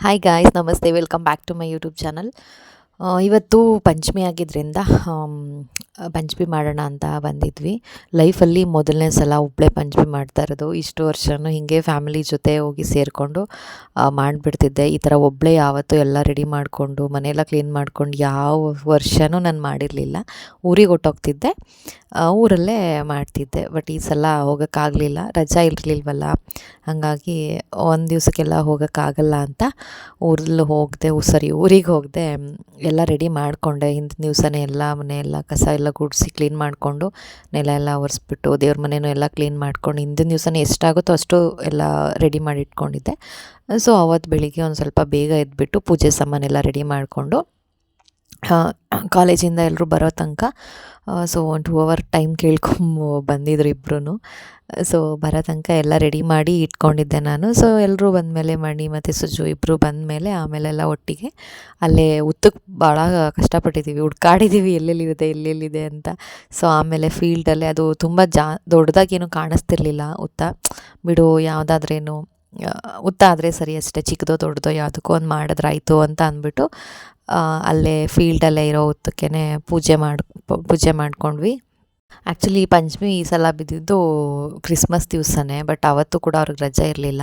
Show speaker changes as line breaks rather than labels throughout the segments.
hi guys namaste welcome back to my YouTube channel ಇವತ್ತು ಪಂಚಮಿ ಆಗಿದ್ದರಿಂದ ಪಂಚಮಿ ಮಾಡೋಣ ಅಂತ ಬಂದಿದ್ವಿ. ಲೈಫಲ್ಲಿ ಮೊದಲನೇ ಸಲ ಒಬ್ಬಳೇ ಪಂಚಮಿ ಮಾಡ್ತಾ ಇರೋದು. ಇಷ್ಟು ವರ್ಷವೂ ಹೀಗೆ ಫ್ಯಾಮಿಲಿ ಜೊತೆ ಹೋಗಿ ಸೇರಿಕೊಂಡು ಮಾಡಿಬಿಡ್ತಿದ್ದೆ. ಈ ಥರ ಒಬ್ಬಳೇ ಯಾವತ್ತೂ ಎಲ್ಲ ರೆಡಿ ಮಾಡಿಕೊಂಡು, ಮನೆಯೆಲ್ಲ ಕ್ಲೀನ್ ಮಾಡ್ಕೊಂಡು ಯಾವ ವರ್ಷವೂ ನಾನು ಮಾಡಿರಲಿಲ್ಲ. ಊರಿಗೆ ಹೊಟ್ಟೋಗ್ತಿದ್ದೆ ಊರಲ್ಲೇ ಮಾಡ್ತಿದ್ದೆ. ಬಟ್ ಈ ಸಲ ಹೋಗೋಕ್ಕಾಗಲಿಲ್ಲ. ರಜಾ ಇರಲಿಲ್ವಲ್ಲ. ಹಾಗಾಗಿ ಒಂದು ದಿವಸಕ್ಕೆಲ್ಲ ಹೋಗೋಕ್ಕಾಗಲ್ಲ ಅಂತ ಊರಲ್ಲಿ ಹೋಗದೆ, ಸರಿ, ಊರಿಗೆ ಹೋಗದೆ ಎಲ್ಲ ರೆಡಿ ಮಾಡಿಕೊಂಡೆ. ಹಿಂದಿನ ದಿವಸನೇ ಎಲ್ಲ ಮನೆ ಎಲ್ಲ ಕಸ ಎಲ್ಲ ಗುಡಿಸಿ ಕ್ಲೀನ್ ಮಾಡಿಕೊಂಡು ನೆಲ ಎಲ್ಲ ಒರೆಸ್ಬಿಟ್ಟು ದೇವ್ರ ಮನೆಯೂ ಎಲ್ಲ ಕ್ಲೀನ್ ಮಾಡ್ಕೊಂಡು ಹಿಂದಿನ ದಿವಸನೇ ಎಷ್ಟಾಗುತ್ತೋ ಅಷ್ಟು ಎಲ್ಲ ರೆಡಿ ಮಾಡಿ ಇಟ್ಕೊಂಡಿದ್ದೆ. ಸೊ ಅವತ್ತು ಬೆಳಿಗ್ಗೆ ಒಂದು ಸ್ವಲ್ಪ ಬೇಗ ಎದ್ಬಿಟ್ಟು ಪೂಜೆ ಸಾಮಾನೆಲ್ಲ ರೆಡಿ ಮಾಡಿಕೊಂಡು ಕಾಲೇಜಿಂದ ಎಲ್ಲರೂ ಬರೋ ತನಕ so one two hour time ಕೇಳ್ಕೊಂಡು ಬಂದಿದ್ರು ಇಬ್ಬರೂ ಸೊ ಬರೋ ತನಕ ಎಲ್ಲ ರೆಡಿ ಮಾಡಿ ಇಟ್ಕೊಂಡಿದ್ದೆ ನಾನು. ಸೊ ಎಲ್ಲರೂ ಬಂದಮೇಲೆ ಮಣಿ ಮತ್ತು ಸುಜು ಇಬ್ಬರು ಬಂದಮೇಲೆ ಆಮೇಲೆಲ್ಲ ಒಟ್ಟಿಗೆ ಅಲ್ಲೇ ಉತ್ತಕ್ಕೆ ಭಾಳ ಕಷ್ಟಪಟ್ಟಿದ್ದೀವಿ ಹುಡ್ಕಾಡಿದ್ದೀವಿ ಎಲ್ಲೆಲ್ಲಿದೆ ಎಲ್ಲೆಲ್ಲಿದೆ ಅಂತ. ಸೊ ಆಮೇಲೆ ಫೀಲ್ಡಲ್ಲೇ ಅದು ತುಂಬ ಜಾ, ದೊಡ್ಡದಾಗೇನು ಕಾಣಿಸ್ತಿರ್ಲಿಲ್ಲ. ಉತ್ತ, ಬಿಡು, ಯಾವುದಾದ್ರೇನು ಉತ್ತ ಆದರೆ ಸರಿ ಅಷ್ಟೇ, ಚಿಕ್ಕದೋ ದೊಡ್ಡದೋ ಯಾವುದಕ್ಕೋ ಒಂದು ಮಾಡಿದ್ರಾಯ್ತು ಅಂತ ಅಂದ್ಬಿಟ್ಟು ಅಲ್ಲೇ ಫೀಲ್ಡಲ್ಲೇ ಇರೋ ಉತ್ತಕ್ಕೇ ಪೂಜೆ ಮಾಡಿ ಪೂಜೆ ಮಾಡ್ಕೊಂಡ್ವಿ. ಆ್ಯಕ್ಚುಲಿ ಪಂಚಮಿ ಈ ಸಲ ಬಿದ್ದಿದ್ದು ಕ್ರಿಸ್ಮಸ್ ದಿವಸನೇ ಬಟ್ ಅವತ್ತು ಕೂಡ ಅವ್ರಿಗೆ ರಜೆ ಇರಲಿಲ್ಲ.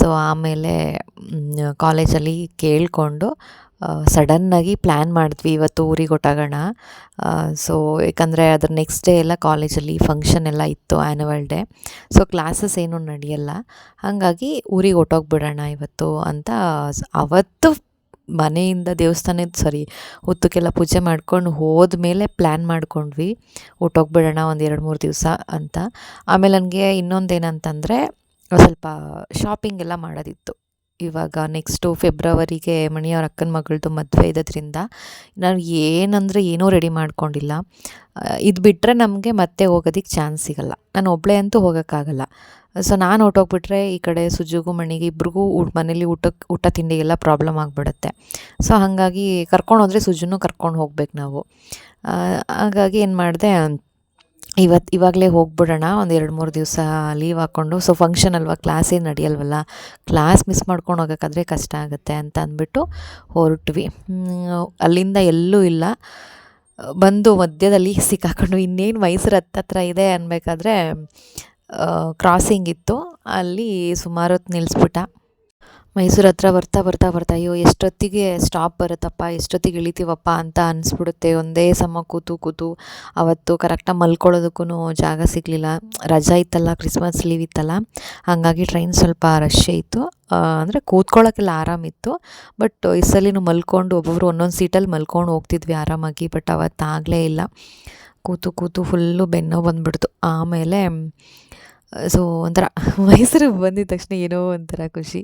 ಸೊ ಆಮೇಲೆ ಕಾಲೇಜಲ್ಲಿ ಕೇಳಿಕೊಂಡು ಸಡನ್ನಾಗಿ ಪ್ಲ್ಯಾನ್ ಮಾಡಿದ್ವಿ ಇವತ್ತು ಊರಿಗೆ ಹೊಟ್ಟಾಗೋಣ ಸೊ ಏಕೆಂದರೆ ಅದ್ರ ನೆಕ್ಸ್ಟ್ ಡೇ ಎಲ್ಲ ಕಾಲೇಜಲ್ಲಿ ಫಂಕ್ಷನ್ ಎಲ್ಲ ಇತ್ತು ಆ್ಯನುವಲ್ ಡೇ ಸೊ ಕ್ಲಾಸಸ್ ಏನೂ ನಡೆಯಲ್ಲ. ಹಾಗಾಗಿ ಊರಿಗೆ ಹೊಟ್ಟೋಗ್ಬಿಡೋಣ ಇವತ್ತು ಅಂತ ಅವತ್ತು ಮನೆಯಿಂದ ದೇವಸ್ಥಾನದ ಸಾರಿ ಹುತ್ತಕ್ಕೆಲ್ಲ ಪೂಜೆ ಮಾಡ್ಕೊಂಡು ಹೋದ ಮೇಲೆ ಪ್ಲ್ಯಾನ್ ಮಾಡ್ಕೊಂಡ್ವಿ. ಹೊಟ್ಟೋಗ್ಬಿಡೋಣ ಒಂದು ಎರಡು ಮೂರು ದಿವಸ ಅಂತ. ಆಮೇಲೆ ನನಗೆ ಇನ್ನೊಂದೇನಂತಂದರೆ ಸ್ವಲ್ಪ ಶಾಪಿಂಗ್ ಎಲ್ಲ ಮಾಡೋದಿತ್ತು. ಇವಾಗ ನೆಕ್ಸ್ಟು ಫೆಬ್ರವರಿಗೆ ಮಣಿಯವ್ರ ಅಕ್ಕನ ಮಗಳದು ಮದುವೆ ಇರೋದ್ರಿಂದ ನಾನು ಏನಂದರೆ ಏನೂ ರೆಡಿ ಮಾಡ್ಕೊಂಡಿಲ್ಲ. ಇದು ಬಿಟ್ಟರೆ ನಮಗೆ ಮತ್ತೆ ಹೋಗೋದಕ್ಕೆ ಚಾನ್ಸ್ ಸಿಗಲ್ಲ. ನಾನು ಒಬ್ಬಳೇ ಅಂತೂ ಹೋಗೋಕ್ಕಾಗಲ್ಲ. ಸೊ ನಾನು ಹೊಟ್ಟೋಗ್ಬಿಟ್ರೆ ಈ ಕಡೆ ಸುಜುಗು, ಮಣಿಗೆ ಇಬ್ರಿಗೂ ಊಟ ಮನೇಲಿ ಊಟಕ್ಕೆ ಊಟ ತಿಂಡಿಗೆಲ್ಲ ಪ್ರಾಬ್ಲಮ್ ಆಗಿಬಿಡುತ್ತೆ. ಸೊ ಹಾಗಾಗಿ ಕರ್ಕೊಂಡು ಹೋದರೆ ಕರ್ಕೊಂಡು ಹೋಗ್ಬೇಕು ನಾವು. ಹಾಗಾಗಿ ಏನು ಮಾಡಿದೆ ಇವತ್ತು ಇವಾಗಲೇ ಹೋಗ್ಬಿಡೋಣ. ಒಂದು ಎರಡು ಮೂರು ದಿವಸ ಲೀವ್ ಹಾಕ್ಕೊಂಡು ಸೊ ಫಂಕ್ಷನ್ ಅಲ್ವಾ? ಕ್ಲಾಸೇ ನಡೆಯಲ್ವಲ್ಲ? ಕ್ಲಾಸ್ ಮಿಸ್ ಮಾಡ್ಕೊಂಡು ಹೋಗೋಕ್ಕಾದ್ರೆ ಕಷ್ಟ ಆಗುತ್ತೆ ಅಂತ ಅಂದ್ಬಿಟ್ಟು ಹೊರಟ್ವಿ. ಅಲ್ಲಿಂದ ಎಲ್ಲೂ ಇಲ್ಲ. ಬಂದು ಮಧ್ಯದಲ್ಲಿ ಸಿಕ್ಕಾಕೊಂಡು ಇನ್ನೇನು ಮೈಸೂರು ಹತ್ತತ್ರ ಇದೆ ಅನ್ಬೇಕಾದ್ರೆ ಕ್ರಾಸಿಂಗ್ ಇತ್ತು. ಅಲ್ಲಿ ಸುಮಾರು ಹೊತ್ತು ನಿಲ್ಲಿಸ್ಬಿಟ್ಟ ಮೈಸೂರು ಹತ್ರ ಬರ್ತಾ ಬರ್ತಾ ಬರ್ತಾ, ಅಯ್ಯೋ, ಎಷ್ಟೊತ್ತಿಗೆ ಸ್ಟಾಪ್ ಬರುತ್ತಪ್ಪ, ಎಷ್ಟೊತ್ತಿಗೆ ಇಳಿತೀವಪ್ಪ ಅಂತ ಅನಿಸ್ಬಿಡುತ್ತೆ. ಒಂದೇ ಸಮ ಕೂತು ಕೂತು ಅವತ್ತು ಕರೆಕ್ಟಾಗಿ ಮಲ್ಕೊಳ್ಳೋದಕ್ಕೂ ಜಾಗ ಸಿಗಲಿಲ್ಲ. ರಜಾ ಇತ್ತಲ್ಲ ಕ್ರಿಸ್ಮಸ್ ಲೀವ್ ಇತ್ತಲ್ಲ, ಹಾಗಾಗಿ ಟ್ರೈನ್ ಸ್ವಲ್ಪ ರಶ್ ಇತ್ತು. ಅಂದರೆ ಕೂತ್ಕೊಳ್ಳೋಕ್ಕೆಲ್ಲ ಆರಾಮಿತ್ತು ಬಟ್ ಈ ಮಲ್ಕೊಂಡು ಒಬ್ಬೊಬ್ರು ಒಂದೊಂದು ಸೀಟಲ್ಲಿ ಮಲ್ಕೊಂಡು ಹೋಗ್ತಿದ್ವಿ ಆರಾಮಾಗಿ ಬಟ್ ಅವತ್ತಾಗಲೇ ಇಲ್ಲ. ಕೂತು ಕೂತು ಫುಲ್ಲು ಬೆನ್ನೋ ಬಂದುಬಿಡ್ತು. ಆಮೇಲೆ ಸೊ ಒಂಥರ ಮೈಸೂರಿಗೆ ಬಂದಿದ ತಕ್ಷಣ ಏನೋ ಒಂಥರ ಖುಷಿ.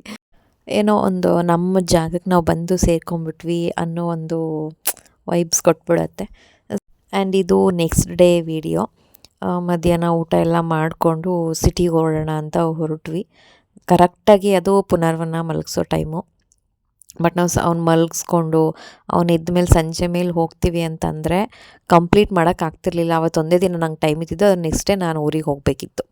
ಏನೋ ಒಂದು ನಮ್ಮ ಜಾಗಕ್ಕೆ ನಾವು ಬಂದು ಸೇರ್ಕೊಂಡ್ಬಿಟ್ವಿ ಅನ್ನೋ ಒಂದು ವೈಬ್ಸ್ ಕೊಟ್ಬಿಡತ್ತೆ. ಆ್ಯಂಡ್ ಇದು ನೆಕ್ಸ್ಟ್ ಡೇ ವಿಡಿಯೋ ಮಧ್ಯಾಹ್ನ ಊಟ ಎಲ್ಲ ಮಾಡಿಕೊಂಡು ಸಿಟಿಗೆ ಹೊರಡೋಣ ಅಂತ ಹೊರಟ್ವಿ. ಕರೆಕ್ಟಾಗಿ ಅದು ಪುನರ್ವನ್ನ ಮಲಗಿಸೋ ಟೈಮು ಬಟ್ ನಾವು ಸ, ಅವ್ನು ಮಲಗಿಸ್ಕೊಂಡು, ಅವ್ನು ಇದ್ದ ಮೇಲೆ ಸಂಜೆ ಮೇಲೆ ಹೋಗ್ತೀವಿ ಅಂತಂದರೆ ಕಂಪ್ಲೀಟ್ ಮಾಡೋಕ್ಕಾಗ್ತಿರ್ಲಿಲ್ಲ ಅವತ್ತು ಒಂದೇ ದಿನ ನಂಗೆ ಟೈಮ್ ಇದ್ದಿದ್ದು ನೆಕ್ಸ್ಟ್ ಡೇ ನಾನು ಊರಿಗೆ ಹೋಗಬೇಕಿತ್ತು.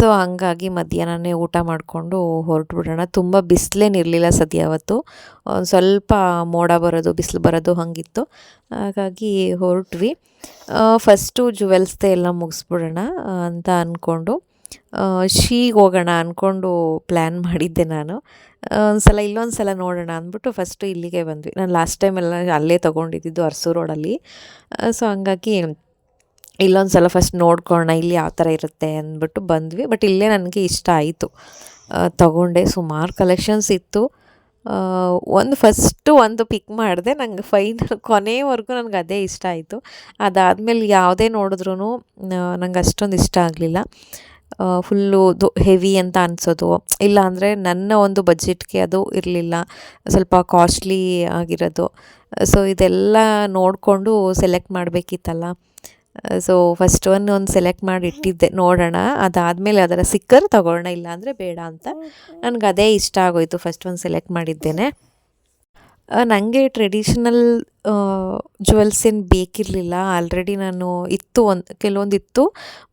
ಸೊ ಹಂಗಾಗಿ ಮಧ್ಯಾಹ್ನನೇ ಊಟ ಮಾಡಿಕೊಂಡು ಹೊರಟ್ಬಿಡೋಣ. ತುಂಬ ಬಿಸಿಲೇನಿರಲಿಲ್ಲ ಸದ್ಯ ಅವತ್ತು. ಒಂದು ಸ್ವಲ್ಪ ಮೋಡ ಬರೋದು, ಬಿಸಿಲು ಬರೋದು ಹಾಗಿತ್ತು. ಹಾಗಾಗಿ ಹೊರಟ್ವಿ. ಫಸ್ಟು ಜುವೆಲ್ಸ್ದೇ ಎಲ್ಲ ಮುಗಿಸ್ಬಿಡೋಣ ಅಂತ ಅಂದ್ಕೊಂಡು ಶೀಗೆ ಹೋಗೋಣ ಅಂದ್ಕೊಂಡು ಪ್ಲ್ಯಾನ್ ಮಾಡಿದ್ದೆ ನಾನು. ಒಂದು ಸಲ ಇಲ್ಲೊಂದು ಸಲ ನೋಡೋಣ ಅಂದ್ಬಿಟ್ಟು ಫಸ್ಟು ಇಲ್ಲಿಗೆ ಬಂದ್ವಿ. ನಾನು ಲಾಸ್ಟ್ ಟೈಮ್ ಎಲ್ಲ ಅಲ್ಲೇ ತೊಗೊಂಡಿದ್ದು ಅರ್ಸು ರೋಡಲ್ಲಿ ಸೊ ಹಂಗಾಗಿ ಇಲ್ಲೊಂದು ಸಲ ಫಸ್ಟ್ ನೋಡ್ಕೊಳ್ಳೋಣ ಇಲ್ಲಿ ಯಾವ ಥರ ಇರುತ್ತೆ ಅಂದ್ಬಿಟ್ಟು ಬಂದ್ವಿ. ಬಟ್ ಇಲ್ಲೇ ನನಗೆ ಇಷ್ಟ ಆಯಿತು. ತಗೊಂಡೆ. ಸುಮಾರು ಕಲೆಕ್ಷನ್ಸ್ ಇತ್ತು. ಒಂದು ಫಸ್ಟು ಒಂದು ಪಿಕ್ ಮಾಡಿದೆ. ನಂಗೆ ಫೈನಲ್ ಕೊನೆವರೆಗೂ ನನಗೆ ಅದೇ ಇಷ್ಟ ಆಯಿತು. ಅದಾದಮೇಲೆ ಯಾವುದೇ ನೋಡಿದ್ರೂ ನಂಗೆ ಅಷ್ಟೊಂದು ಇಷ್ಟ ಆಗಲಿಲ್ಲ. ಫುಲ್ಲು ದೊ ಹೆವಿ ಅಂತ ಅನಿಸೋದು. ಇಲ್ಲ ಅಂದರೆ ನನ್ನ ಒಂದು ಬಜೆಟ್ಗೆ ಅದು ಇರಲಿಲ್ಲ. ಸ್ವಲ್ಪ ಕಾಸ್ಟ್ಲಿ ಆಗಿರೋದು. ಸೊ ಇದೆಲ್ಲ ನೋಡಿಕೊಂಡು ಸೆಲೆಕ್ಟ್ ಮಾಡಬೇಕಿತ್ತಲ್ಲ. ಸೊ ಫಸ್ಟ್ ಒನ್ ಒಂದು ಸೆಲೆಕ್ಟ್ ಮಾಡಿ ಇಟ್ಟಿದ್ದೆ. ನೋಡೋಣ. ಅದಾದಮೇಲೆ ಅದರ ಸಿಕ್ಕರ್ ತಗೊಳ್ಳೋಣ ಇಲ್ಲ ಅಂದರೆ ಬೇಡ ಅಂತ. ನನಗೆ ಅದೇ ಇಷ್ಟ ಆಗೋಯ್ತು ಫಸ್ಟ್ ಒಂದು ಸೆಲೆಕ್ಟ್ ಮಾಡಿದ್ದೇನೆ. ನನಗೆ ಟ್ರೆಡಿಷನಲ್ ಜುವೆಲ್ಸ್ ಏನು ಬೇಕಿರಲಿಲ್ಲ. ಆಲ್ರೆಡಿ ನಾನು ಇತ್ತು ಒಂದು ಕೆಲವೊಂದು ಇತ್ತು.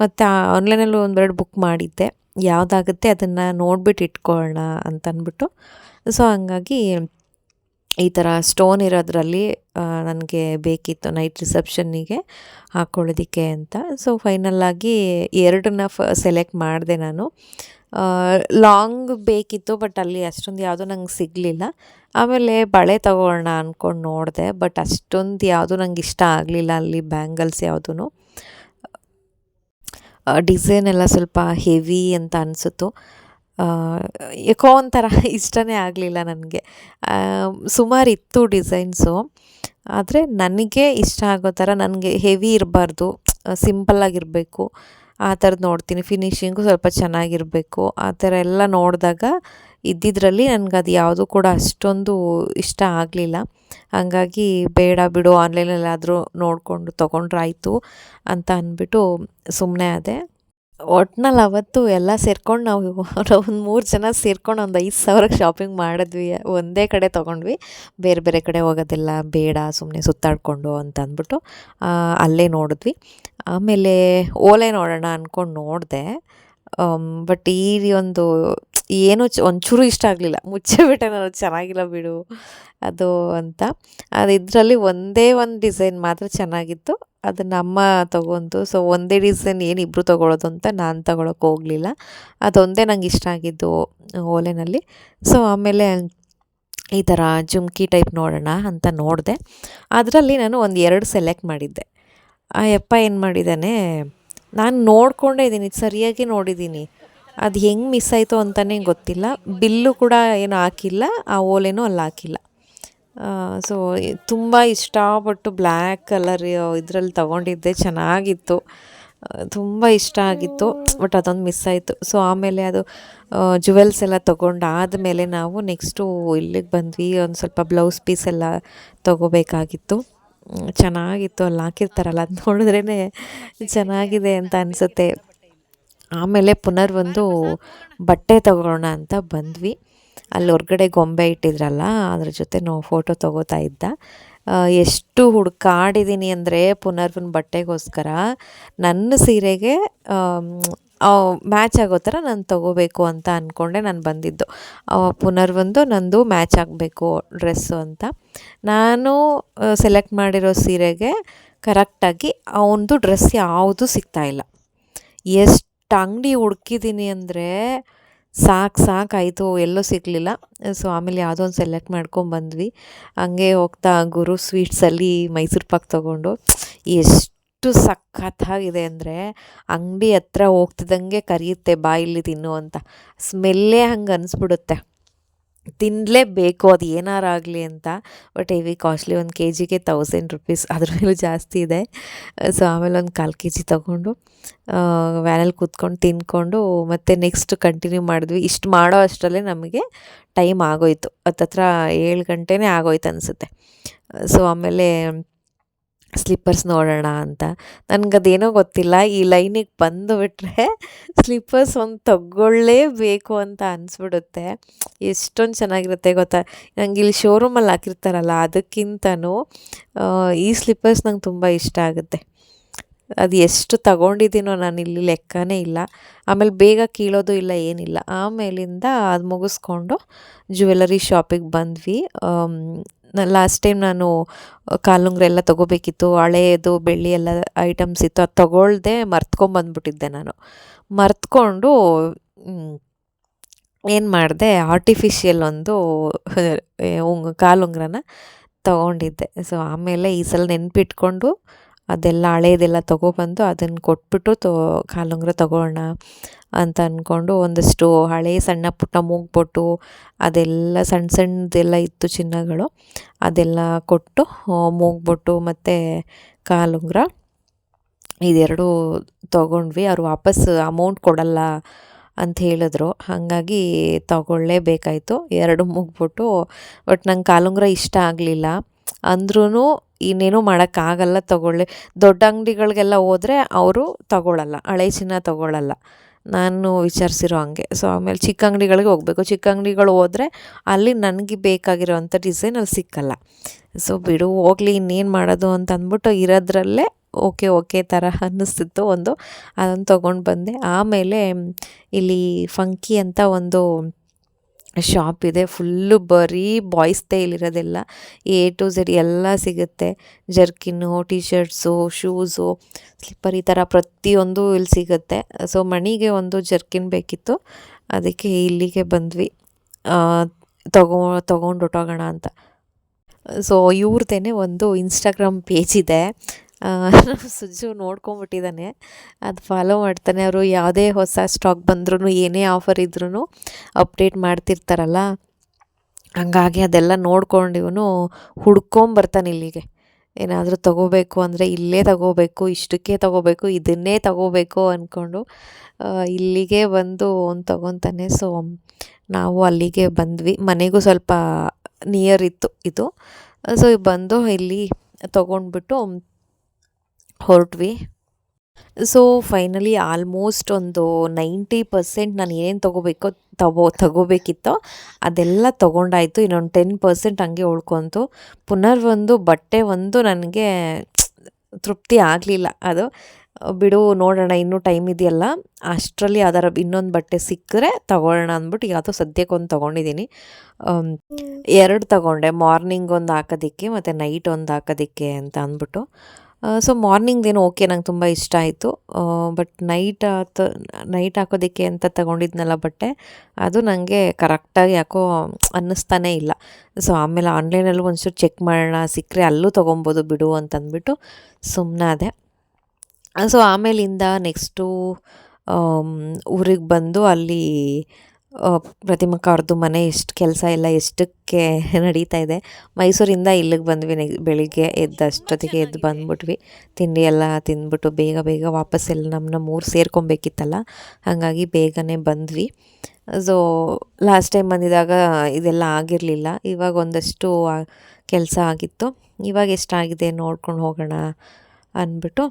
ಮತ್ತು ಆನ್ಲೈನಲ್ಲಿ ಒಂದೆರಡು ಬುಕ್ ಮಾಡಿದ್ದೆ. ಯಾವುದಾಗುತ್ತೆ ಅದನ್ನು ನೋಡ್ಬಿಟ್ಟು ಇಟ್ಕೊಳ್ಳೋಣ ಅಂತ ಅಂದ್ಬಿಟ್ಟು ಸೊ ಹಂಗಾಗಿ ಈ ಥರ ಸ್ಟೋನ್ ಇರೋದ್ರಲ್ಲಿ ನನಗೆ ಬೇಕಿತ್ತು ನೈಟ್ ರಿಸೆಪ್ಷನ್ನಿಗೆ ಹಾಕ್ಕೊಳ್ಳೋದಕ್ಕೆ ಅಂತ. ಸೊ ಫೈನಲ್ಲಾಗಿ ಎರಡನ್ನ ಫ ಸೆಲೆಕ್ಟ್ ಮಾಡಿದೆ ನಾನು. ಲಾಂಗ್ ಬೇಕಿತ್ತು ಬಟ್ ಅಲ್ಲಿ ಅಷ್ಟೊಂದು ಯಾವುದೂ ನಂಗೆ ಸಿಗಲಿಲ್ಲ. ಆಮೇಲೆ ಬಳೆ ತಗೊಳ್ಳೋಣ ಅಂದ್ಕೊಂಡು ನೋಡಿದೆ ಬಟ್ ಅಷ್ಟೊಂದು ಯಾವುದೂ ನಂಗೆ ಇಷ್ಟ ಆಗಲಿಲ್ಲ ಅಲ್ಲಿ ಬ್ಯಾಂಗಲ್ಸ್ ಯಾವುದೂ ಡಿಸೈನ್ ಎಲ್ಲ ಸ್ವಲ್ಪ ಹೆವಿ ಅಂತ ಅನಿಸಿತು ಯಾಕೋ ಒಂಥರ ಇಷ್ಟನೇ ಆಗಲಿಲ್ಲ ನನಗೆ. ಸುಮಾರು ಇತ್ತು ಡಿಸೈನ್ಸು. ಆದರೆ ನನಗೆ ಇಷ್ಟ ಆಗೋ ಥರ ನನಗೆ ಹೆವಿ ಇರಬಾರ್ದು. ಸಿಂಪಲ್ಲಾಗಿರಬೇಕು ಆ ಥರದ್ದು ನೋಡ್ತೀನಿ. ಫಿನಿಶಿಂಗು ಸ್ವಲ್ಪ ಚೆನ್ನಾಗಿರಬೇಕು. ಆ ಥರ ಎಲ್ಲ ನೋಡಿದಾಗ ಇದ್ದಿದ್ರಲ್ಲಿ ನನಗೆ ಅದು ಯಾವುದೂ ಕೂಡ ಅಷ್ಟೊಂದು ಇಷ್ಟ ಆಗಲಿಲ್ಲ. ಹಾಗಾಗಿ ಬೇಡ ಬಿಡು, ಆನ್ಲೈನಲ್ಲಾದರೂ ನೋಡಿಕೊಂಡು ತೊಗೊಂಡ್ರಾಯ್ತು ಅಂತ ಅಂದ್ಬಿಟ್ಟು ಸುಮ್ಮನೆ ಆದೆ. ಒಟ್ನಲ್ಲಿ ಅವತ್ತು ಎಲ್ಲ ಸೇರ್ಕೊಂಡು ನಾವು ಒಂದು ಮೂರು ಜನ ಸೇರ್ಕೊಂಡು ಒಂದು ಐದು ಸಾವಿರಕ್ಕೆ ಶಾಪಿಂಗ್ ಮಾಡಿದ್ವಿ. ಒಂದೇ ಕಡೆ ತೊಗೊಂಡ್ವಿ. ಬೇರೆ ಬೇರೆ ಕಡೆ ಹೋಗೋದಿಲ್ಲ. ಬೇಡ ಸುಮ್ಮನೆ ಸುತ್ತಾಡಿಕೊಂಡು ಅಂತ ಅಂದ್ಬಿಟ್ಟು ಅಲ್ಲೇ ನೋಡಿದ್ವಿ. ಆಮೇಲೆ ಓಲೆ ನೋಡೋಣ ಅಂದ್ಕೊಂಡು ನೋಡಿದೆ. ಬಟ್ ಈ ಒಂದು ಏನೂ ಚ ಒಂಚೂರು ಇಷ್ಟ ಆಗಲಿಲ್ಲ. ಮುಚ್ಚೇಬಿಟ್ಟೆ ನಾನು ಚೆನ್ನಾಗಿಲ್ಲ ಬಿಡು, ಅದು ಅಂತ. ಅದು ಇದರಲ್ಲಿ ಒಂದೇ ಒಂದು ಡಿಸೈನ್ ಮಾತ್ರ ಚೆನ್ನಾಗಿತ್ತು. ಅದನ್ನು ಅಮ್ಮ ತೊಗೊಂತು ಸೊ ಒಂದೇ ಡಿಸೈನ್ ಏನು ಇಬ್ಬರು ತೊಗೊಳೋದು ಅಂತ ನಾನು ತೊಗೊಳಕ್ಕೆ ಹೋಗಲಿಲ್ಲ. ಅದೊಂದೇ ನಂಗೆ ಇಷ್ಟ ಆಗಿದ್ದು ಓಲೆನಲ್ಲಿ. ಸೊ ಆಮೇಲೆ ಈ ಥರ ಜುಮ್ಕಿ ಟೈಪ್ ನೋಡೋಣ ಅಂತ ನೋಡಿದೆ. ಅದರಲ್ಲಿ ನಾನು ಒಂದು ಎರಡು ಸೆಲೆಕ್ಟ್ ಮಾಡಿದ್ದೆ. ಆ ಯಪ್ಪ ಏನು ಮಾಡಿದ್ದಾನೆ, ನಾನು ನೋಡ್ಕೊಂಡೇ ಇದ್ದೀನಿ, ಸರಿಯಾಗಿ ನೋಡಿದ್ದೀನಿ. ಅದು ಹೆಂಗೆ ಮಿಸ್ ಆಯಿತು ಅಂತಲೇ ಗೊತ್ತಿಲ್ಲ. ಬಿಲ್ಲು ಕೂಡ ಏನು ಹಾಕಿಲ್ಲ, ಆ ಓಲೆನೂ ಅಲ್ಲಿ ಹಾಕಿಲ್ಲ. ಸೊ ತುಂಬ ಇಷ್ಟಪಟ್ಟು ಬ್ಲ್ಯಾಕ್ ಕಲರ್ ಇದರಲ್ಲಿ ತೊಗೊಂಡಿದ್ದೆ, ಚೆನ್ನಾಗಿತ್ತು. ತುಂಬ ಇಷ್ಟ ಆಗಿತ್ತು ಬಟ್ ಅದೊಂದು ಮಿಸ್ ಆಯಿತು. ಸೊ ಆಮೇಲೆ ಅದು ಜುವೆಲ್ಸ್ ಎಲ್ಲ ತೊಗೊಂಡು ಆದಮೇಲೆ ನಾವು ನೆಕ್ಸ್ಟು ಇಲ್ಲಿಗೆ ಬಂದ್ವಿ, ಒಂದು ಸ್ವಲ್ಪ ಬ್ಲೌಸ್ ಪೀಸ್ ಎಲ್ಲ ತೊಗೋಬೇಕಾಗಿತ್ತು. ಚೆನ್ನಾಗಿತ್ತು, ಅಲ್ಲಿ ಹಾಕಿರ್ತಾರಲ್ಲ, ಅದು ನೋಡಿದ್ರೇ ಚೆನ್ನಾಗಿದೆ ಅಂತ ಅನಿಸುತ್ತೆ. ಆಮೇಲೆ ಪುನರ್ ಒಂದು ಬಟ್ಟೆ ತಗೊಳ್ಳೋಣ ಅಂತ ಬಂದ್ವಿ. ಅಲ್ಲಿ ಹೊರ್ಗಡೆ ಗೊಂಬೆ ಇಟ್ಟಿದ್ರಲ್ಲ, ಅದ್ರ ಜೊತೆ ನಾವು ಫೋಟೋ ತಗೋತಾ ಇದ್ದ. ಎಷ್ಟು ಹುಡುಕಾಡಿದ್ದೀನಿ ಅಂದರೆ ಪುನರ್ವನ್ ಬಟ್ಟೆಗೋಸ್ಕರ ನನ್ನ ಸೀರೆಗೆ ಮ್ಯಾಚ್ ಆಗೋ ಥರ ನಾನು ತಗೋಬೇಕು ಅಂತ ಅಂದ್ಕೊಂಡೆ ನಾನು ಬಂದಿದ್ದು. ಪುನರ್ವಂದು ನಂದು ಮ್ಯಾಚ್ ಆಗಬೇಕು ಡ್ರೆಸ್ಸು ಅಂತ. ನಾನು ಸೆಲೆಕ್ಟ್ ಮಾಡಿರೋ ಸೀರೆಗೆ ಕರೆಕ್ಟಾಗಿ ಅವನದು ಡ್ರೆಸ್ ಯಾವುದು ಸಿಗ್ತಾಯಿಲ್ಲ ಎಷ್ಟು ಅಂಗಡಿ ಹುಡ್ಕಿದ್ದೀನಿ ಅಂದರೆ ಸಾಕು ಸಾಕಾಯಿತು ಎಲ್ಲೂ ಸಿಗಲಿಲ್ಲ. ಸೊ ಆಮೇಲೆ ಯಾವುದೋ ಒಂದು ಸೆಲೆಕ್ಟ್ ಮಾಡ್ಕೊಂಬಂದ್ವಿ ಹಂಗೆ ಹೋಗ್ತಾ ಗುರು ಸ್ವೀಟ್ಸಲ್ಲಿ ಮೈಸೂರು ಪಾಕ್ ತೊಗೊಂಡು. ಎಷ್ಟು ಸಖತ್ತಾಗಿದೆ ಅಂದರೆ ಅಂಗಡಿ ಹತ್ರ ಹೋಗ್ತಿದ್ದಂಗೆ ಕರಿಯುತ್ತೆ ಬಾಯಲ್ಲಿ ತಿನ್ನು ಅಂತ. ಸ್ಮೆಲ್ಲೇ ಹಂಗೆ ಅನಿಸ್ಬಿಡುತ್ತೆ. ತಿನ್ನಲೇಬೇಕು ಅದು ಏನಾರಾಗಲಿ ಅಂತ. ಬಟ್ ಹೆವಿ ಕಾಸ್ಟ್ಲಿ ಒಂದು ಕೆ ಜಿಗೆ ತೌಸಂಡ್ ರುಪೀಸ್ ಅದ್ರ ಮೇಲೂ ಜಾಸ್ತಿ ಇದೆ. ಸೊ ಆಮೇಲೆ ಒಂದು ಕಾಲು ಕೆ ಜಿ ತೊಗೊಂಡು ವ್ಯಾನಲ್ಲಿ ಕೂತ್ಕೊಂಡು ತಿಂದ್ಕೊಂಡು ಮತ್ತು ನೆಕ್ಸ್ಟ್ ಕಂಟಿನ್ಯೂ ಮಾಡಿದ್ವಿ. ಇಷ್ಟು ಮಾಡೋ ಅಷ್ಟರಲ್ಲೇ ನಮಗೆ ಟೈಮ್ ಆಗೋಯ್ತು. ಹತ್ತತ್ರ ಏಳು ಗಂಟೆನೇ ಆಗೋಯ್ತು ಅನಿಸುತ್ತೆ. ಸೊ ಆಮೇಲೆ ಸ್ಲಿಪ್ಪರ್ಸ್ ನೋಡೋಣ ಅಂತ. ನನಗದೇನೋ ಗೊತ್ತಿಲ್ಲ, ಈ ಲೈನಿಗೆ ಬಂದುಬಿಟ್ರೆ ಸ್ಲಿಪ್ಪರ್ಸ್ ಒಂದು ತಗೊಳ್ಳೇಬೇಕು ಅಂತ ಅನಿಸ್ಬಿಡುತ್ತೆ. ಎಷ್ಟೊಂದು ಚೆನ್ನಾಗಿರುತ್ತೆ ಗೊತ್ತಾ? ನಂಗೆ ಇಲ್ಲಿ ಶೋರೂಮಲ್ಲಿ ಹಾಕಿರ್ತಾರಲ್ಲ, ಅದಕ್ಕಿಂತನೂ ಈ ಸ್ಲಿಪ್ಪರ್ಸ್ ನಂಗೆ ತುಂಬ ಇಷ್ಟ ಆಗುತ್ತೆ. ಅದು ಎಷ್ಟು ತಗೊಂಡಿದ್ದೀನೋ ನಾನು ಇಲ್ಲಿ ಲೆಕ್ಕನೇ ಇಲ್ಲ. ಆಮೇಲೆ ಬೇಗ ಕೀಳೋದು ಇಲ್ಲ, ಏನಿಲ್ಲ. ಆಮೇಲಿಂದ ಅದು ಮುಗಿಸ್ಕೊಂಡು ಜ್ಯುವೆಲ್ಲರಿ ಶಾಪಿಗೆ ಬಂದ್ವಿ. ಲಾಸ್ಟ್ ಟೈಮ್ ನಾನು ಕಾಲುಂಗ್ರ ಎಲ್ಲ ತೊಗೋಬೇಕಿತ್ತು ಹಳೆಯದು ಬೆಳ್ಳಿ ಎಲ್ಲ ಐಟಮ್ಸ್ ಇತ್ತು, ಅದು ತೊಗೊಳ್ದೆ ಮರ್ತ್ಕೊಂಬಂದ್ಬಿಟ್ಟಿದ್ದೆ ನಾನು. ಮರ್ತ್ಕೊಂಡು ಏನು ಮಾಡಿದೆ ಆರ್ಟಿಫಿಷಿಯಲ್ ಒಂದು ಉಂಗ್ ಕಾಲುಂಗ್ರನ ತೊಗೊಂಡಿದ್ದೆ. ಸೊ ಆಮೇಲೆ ಈ ಸಲ ನೆನಪಿಟ್ಕೊಂಡು ಅದೆಲ್ಲ ಹಳೇದೆಲ್ಲ ತೊಗೊಬಂದು ಅದನ್ನು ಕೊಟ್ಬಿಟ್ಟು ತೊ ಕಾಲುಂಗ್ರ ತೊಗೊಳ್ಳೋಣ ಅಂತ ಅಂದ್ಕೊಂಡು ಒಂದಷ್ಟು ಹಳೆ ಸಣ್ಣ ಪುಟ್ಟ ಮೂಗ್ಬೊಟ್ಟು ಅದೆಲ್ಲ ಸಣ್ಣ ಸಣ್ಣದೆಲ್ಲ ಇತ್ತು ಚಿನ್ನಗಳು. ಅದೆಲ್ಲ ಕೊಟ್ಟು ಮೂಗ್ಬೊಟ್ಟು ಮತ್ತು ಕಾಲುಂಗ್ರ ಇದೆರಡು ತೊಗೊಂಡ್ವಿ. ಅವ್ರು ವಾಪಸ್ ಅಮೌಂಟ್ ಕೊಡಲ್ಲ ಅಂತ ಹೇಳಿದ್ರು. ಹಾಗಾಗಿ ತಗೊಳ್ಳೇಬೇಕಾಯಿತು ಎರಡು ಮುಗ್ಬಿಟ್ಟು ಬಟ್ ನಂಗೆ ಕಾಲುಂಗ್ರ ಇಷ್ಟ ಆಗಲಿಲ್ಲ. ಅಂದ್ರೂ ಇನ್ನೇನು ಮಾಡೋಕ್ಕಾಗಲ್ಲ ತೊಗೊಳ್ಳಿ. ದೊಡ್ಡ ಅಂಗಡಿಗಳಿಗೆಲ್ಲ ಹೋದರೆ ಅವರು ತಗೊಳ್ಳಲ್ಲ ಹಳೆ ಚಿನ್ನ ತೊಗೊಳ್ಳಲ್ಲ ನಾನು ವಿಚಾರಿಸಿರೋ ಹಂಗೆ. ಸೊ ಆಮೇಲೆ ಚಿಕ್ಕ ಅಂಗಡಿಗಳಿಗೆ ಹೋಗಬೇಕು. ಚಿಕ್ಕ ಅಂಗಡಿಗಳು ಹೋದರೆ ಅಲ್ಲಿ ನನಗೆ ಬೇಕಾಗಿರೋವಂಥ ಡಿಸೈನ್ ಅಲ್ಲಿ ಸಿಕ್ಕಲ್ಲ. ಸೊ ಬಿಡು, ಹೋಗಲಿ, ಇನ್ನೇನು ಮಾಡೋದು ಅಂತ ಅಂದ್ಬಿಟ್ಟು ಇರೋದ್ರಲ್ಲೇ ಓಕೆ ಓಕೆ ಥರ ಅನ್ನಿಸ್ತಿತ್ತು ಒಂದು. ಅದನ್ನು ತೊಗೊಂಡು ಬಂದೆ. ಆಮೇಲೆ ಇಲ್ಲಿ ಫಂಕಿ ಅಂತ ಒಂದು ಶಾಪ್ ಇದೆ ಫುಲ್ಲು ಬರೀ ಬಾಯ್ಸ್ದೇ ಇಲ್ಲಿರೋದೆಲ್ಲ ಎ ಟು ಝೆಡ್ ಎಲ್ಲ ಸಿಗುತ್ತೆ. Jerkin T shirts shoes slipper ಈ ಥರ ಪ್ರತಿಯೊಂದು ಇಲ್ಲಿ ಸಿಗುತ್ತೆ. ಸೊ ಮಣಿಗೆ ಒಂದು ಜರ್ಕಿನ್ ಬೇಕಿತ್ತು. ಅದಕ್ಕೆ ಇಲ್ಲಿಗೆ ಬಂದ್ವಿ. ತಗೋ, ತೊಗೊಂಡು ಹೊಟ್ಟೋಗೋಣ ಅಂತ. ಸೊ ಇವ್ರದ್ದೇನೆ ಒಂದು ಇನ್ಸ್ಟಾಗ್ರಾಮ್ ಪೇಜ್ ಇದೆ. ಆ, ಸುಜ್ಜು ನೋಡ್ಕೊಂಬಿಟ್ಟಿದ್ದಾನೆ ಅದು ಫಾಲೋ ಮಾಡ್ತಾನೆ ಅವರು. ಯಾವುದೇ ಹೊಸ ಸ್ಟಾಕ್ ಬಂದ್ರೂ ಏನೇ ಆಫರ್ ಇದ್ರೂ ಅಪ್ಡೇಟ್ ಮಾಡ್ತಿರ್ತಾರಲ್ಲ. ಹಂಗಾಗಿ ಅದೆಲ್ಲ ನೋಡ್ಕೊಂಡು ಇವನು ಹುಡ್ಕೊಂಬರ್ತಾನೆ ಇಲ್ಲಿಗೆ. ಏನಾದರೂ ತಗೋಬೇಕು ಅಂದರೆ ಇಲ್ಲೇ ತಗೋಬೇಕು ಇಷ್ಟಕ್ಕೆ ತಗೋಬೇಕು ಇದನ್ನೇ ತಗೋಬೇಕು ಅಂದ್ಕೊಂಡು ಇಲ್ಲಿಗೆ ಬಂದು ಅವ್ನು ತಗೊತಾನೆ. ಸೊ ನಾವು ಅಲ್ಲಿಗೆ ಬಂದ್ವಿ. ಮನೆಗೂ ಸ್ವಲ್ಪ ನಿಯರ್ ಇತ್ತು ಇದು. ಸೊ ಬಂದು ಇಲ್ಲಿ ತೊಗೊಂಡ್ಬಿಟ್ಟು ಹೊರಟ್ವಿ. ಸೊ ಫೈನಲಿ ಆಲ್ಮೋಸ್ಟ್ ಒಂದು ನೈಂಟಿ ಪರ್ಸೆಂಟ್ ನಾನು ಏನೇನು ತೊಗೋಬೇಕೋ ತಗೋ ತಗೋಬೇಕಿತ್ತೋ ಅದೆಲ್ಲ ತೊಗೊಂಡಾಯಿತು. ಇನ್ನೊಂದು ಟೆನ್ ಪರ್ಸೆಂಟ್ ಹಂಗೆ ಉಳ್ಕೊಂತು. ಪುನರ್ ಒಂದು ಬಟ್ಟೆ ಒಂದು ನನಗೆ ತೃಪ್ತಿ ಆಗಲಿಲ್ಲ. ಅದು ಬಿಡು ನೋಡೋಣ ಇನ್ನೂ ಟೈಮ್ ಇದೆಯಲ್ಲ. ಅಷ್ಟರಲ್ಲಿ ಅದರ ಇನ್ನೊಂದು ಬಟ್ಟೆ ಸಿಕ್ಕರೆ ತಗೊಳ್ಳೋಣ ಅಂದ್ಬಿಟ್ಟು ಯಾವುದೋ ಸದ್ಯಕ್ಕೆ ಒಂದು ತೊಗೊಂಡಿದ್ದೀನಿ. ಎರಡು ತಗೊಂಡೆ. ಮಾರ್ನಿಂಗ್ ಒಂದು ಹಾಕೋದಿಕ್ಕೆ ಮತ್ತು ನೈಟ್ ಒಂದು ಹಾಕೋದಿಕ್ಕೆ ಅಂತ ಅಂದ್ಬಿಟ್ಟು. ಸೊ ಮಾರ್ನಿಂಗ್ದೇನು ಓಕೆ ನಂಗೆ ತುಂಬ ಇಷ್ಟ ಆಯಿತು. ಬಟ್ ನೈಟ್ ಆತ ನೈಟ್ ಹಾಕೋದಕ್ಕೆ ಅಂತ ತಗೊಂಡಿದ್ನಲ್ಲ ಬಟ್ಟೆ, ಅದು ನನಗೆ ಕರೆಕ್ಟಾಗಿ ಯಾಕೋ ಅನ್ನಿಸ್ತಾನೇ ಇಲ್ಲ. ಸೊ ಆಮೇಲೆ ಆನ್ಲೈನಲ್ಲೂ ಒಂಚೂರು ಚೆಕ್ ಮಾಡೋಣ, ಸಿಕ್ಕರೆ ಅಲ್ಲೂ ತೊಗೊಬೋದು ಬಿಡು ಅಂತಂದ್ಬಿಟ್ಟು ಸುಮ್ಮನಾದೆ ಸೊ ಆಮೇಲಿಂದ ನೆಕ್ಸ್ಟು ಊರಿಗೆ ಬಂದು ಅಲ್ಲಿ ಪ್ರತಿಮಕ್ಕ ಅವ್ರದ್ದು ಮನೆ ಎಷ್ಟು ಕೆಲಸ ಎಲ್ಲ ಎಷ್ಟಕ್ಕೆ ನಡೀತಾ ಇದೆ. ಮೈಸೂರಿಂದ ಇಲ್ಲಿಗೆ ಬಂದ್ವಿ ನೆಗ್, ಬೆಳಿಗ್ಗೆ ಎದ್ದು ಅಷ್ಟೊತ್ತಿಗೆ ಎದ್ದು ಬಂದ್ಬಿಟ್ವಿ. ತಿಂಡಿ ಎಲ್ಲ ತಿಂದ್ಬಿಟ್ಟು ಬೇಗ ಬೇಗ ವಾಪಸ್ ಎಲ್ಲ ನಮ್ಮ ಊರು ಸೇರ್ಕೊಬೇಕಿತ್ತಲ್ಲ, ಹಾಗಾಗಿ ಬೇಗನೆ ಬಂದ್ವಿ. ಸೊ ಲಾಸ್ಟ್ ಟೈಮ್ ಬಂದಿದ್ದಾಗ ಇದೆಲ್ಲ ಆಗಿರಲಿಲ್ಲ. ಇವಾಗ ಒಂದಷ್ಟು ಕೆಲಸ ಆಗಿತ್ತು. ಇವಾಗ ಎಷ್ಟಾಗಿದೆ ನೋಡ್ಕೊಂಡು ಹೋಗೋಣ ಅಂದ್ಬಿಟ್ಟು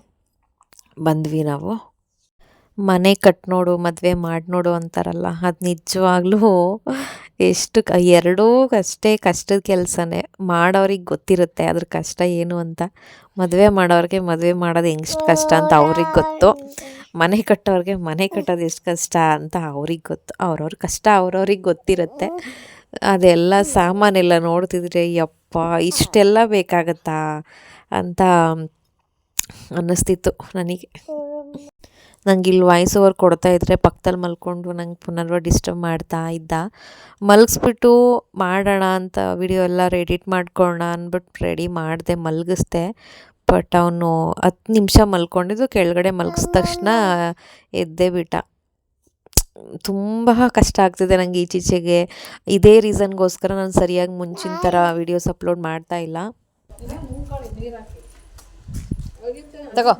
ಬಂದ್ವಿ ನಾವು. ಮನೆ ಕಟ್ ನೋಡು ಮದುವೆ ಮಾಡಿ ನೋಡು ಅಂತಾರಲ್ಲ, ಅದು ನಿಜವಾಗ್ಲೂ ಎಷ್ಟು ಎರಡೂ ಅಷ್ಟೇ ಕಷ್ಟದ ಕೆಲಸನೇ. ಮಾಡೋರಿಗೆ ಗೊತ್ತಿರುತ್ತೆ ಅದ್ರ ಕಷ್ಟ ಏನು ಅಂತ. ಮದುವೆ ಮಾಡೋರಿಗೆ ಮದುವೆ ಮಾಡೋದು ಹೆಂಗೆಷ್ಟು ಕಷ್ಟ ಅಂತ ಅವ್ರಿಗೆ ಗೊತ್ತು. ಮನೆ ಕಟ್ಟೋರಿಗೆ ಮನೆ ಕಟ್ಟೋದು ಎಷ್ಟು ಕಷ್ಟ ಅಂತ ಅವ್ರಿಗೆ ಗೊತ್ತು. ಅವ್ರವ್ರ ಕಷ್ಟ ಅವ್ರವ್ರಿಗೆ ಗೊತ್ತಿರುತ್ತೆ. ಅದೆಲ್ಲ ಸಾಮಾನೆಲ್ಲ ನೋಡ್ತಿದ್ರೆ, ಯಪ್ಪ, ಇಷ್ಟೆಲ್ಲ ಬೇಕಾಗತ್ತಾ ಅಂತ ಅನ್ನಿಸ್ತಿತ್ತು ನನಗೆ. ನಂಗೆ ಇಲ್ಲಿ ವಾಯ್ಸ್ ಓವರ್ ಕೊಡ್ತಾ ಇದ್ದರೆ ಪಕ್ಕದಲ್ಲಿ ಮಲ್ಕೊಂಡು ನಂಗೆ ಪುನರ್ವ ಡಿಸ್ಟರ್ಬ್ ಮಾಡ್ತಾ ಇದ್ದ. ಮಲಗಿಸ್ಬಿಟ್ಟು ಮಾಡೋಣ ಅಂತ ವಿಡಿಯೋ ಎಲ್ಲ ಎಡಿಟ್ ಮಾಡ್ಕೊಳ್ಳೋಣ ಅಂದ್ಬಿಟ್ಟು ರೆಡಿ ಮಾಡಿದೆ, ಮಲಗಿಸ್ದೆ. ಬಟ್ ಅವನು ಹತ್ತು ನಿಮಿಷ ಮಲ್ಕೊಂಡಿದ್ದು ಕೆಳಗಡೆ ಮಲಗಿಸಿದ ತಕ್ಷಣ ಎದ್ದೇ ಬಿಟ್ಟ. ತುಂಬ ಕಷ್ಟ ಆಗ್ತಿದೆ ನನಗೆ ಈಚೀಚೆಗೆ. ಇದೇ ರೀಸನ್ಗೋಸ್ಕರ ನಾನು ಸರಿಯಾಗಿ ಮುಂಚಿನ ಥರ ವೀಡಿಯೋಸ್ ಅಪ್ಲೋಡ್ ಮಾಡ್ತಾ ಇಲ್ಲ. ತಗೋ.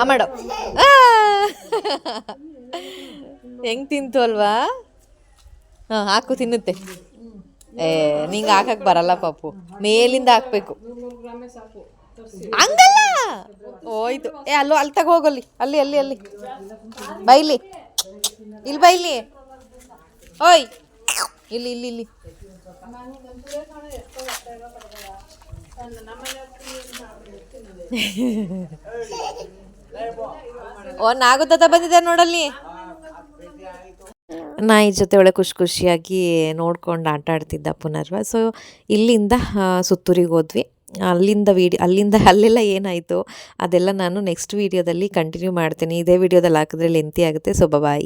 ಆ, ಮಾಡೋ. ಹೆಂಗ್ ತಿಂತು ಅಲ್ವಾ? ಹಾಂ, ಹಾಕು, ತಿನ್ನುತ್ತೆ. ಏ, ನಿಂಗೆ ಹಾಕಕ್ ಬರಲ್ಲ ಪಾಪು. ಮೇಲಿಂದ ಹಾಕ್ಬೇಕು. ಹಂಗಲ್ಲ. ಹೋಯ್ತು. ಏ, ಅಲ್ಲೋ, ಅಲ್ಲಿ ತಗೋ ಹೋಗಲ್ಲಿ ಅಲ್ಲಿ ಅಲ್ಲಿ ಅಲ್ಲಿ. ಬೈಲಿ. ಇಲ್ಲಿ ಬೈಲಿ. ಓಯ್. ಇಲ್ಲಿ ಇಲ್ಲಿ ಇಲ್ಲಿ. ಓ ನಾಗುತ್ತ ಬಂದಿದೆ ನೋಡಲ್ಲಿ. ನಾಯಿ ಜೊತೆ ಒಳ್ಳೆ ಖುಷಿ ಖುಷಿಯಾಗಿ ನೋಡ್ಕೊಂಡು ಆಟ ಆಡ್ತಿದ್ದ ಪುನರ್ವ. ಸೊ ಇಲ್ಲಿಂದ ಸುತ್ತೂರಿಗೆ ಹೋದ್ವಿ. ಅಲ್ಲಿಂದ ವೀಡಿಯೋ ಅಲ್ಲಿಂದ ಅಲ್ಲೆಲ್ಲ ಏನಾಯಿತು ಅದೆಲ್ಲ ನಾನು ನೆಕ್ಸ್ಟ್ ವೀಡಿಯೋದಲ್ಲಿ ಕಂಟಿನ್ಯೂ ಮಾಡ್ತೀನಿ. ಇದೇ ವೀಡಿಯೋದಲ್ಲಿ ಹಾಕಿದ್ರೆ ಲೆಂತಿ ಆಗುತ್ತೆ. So bye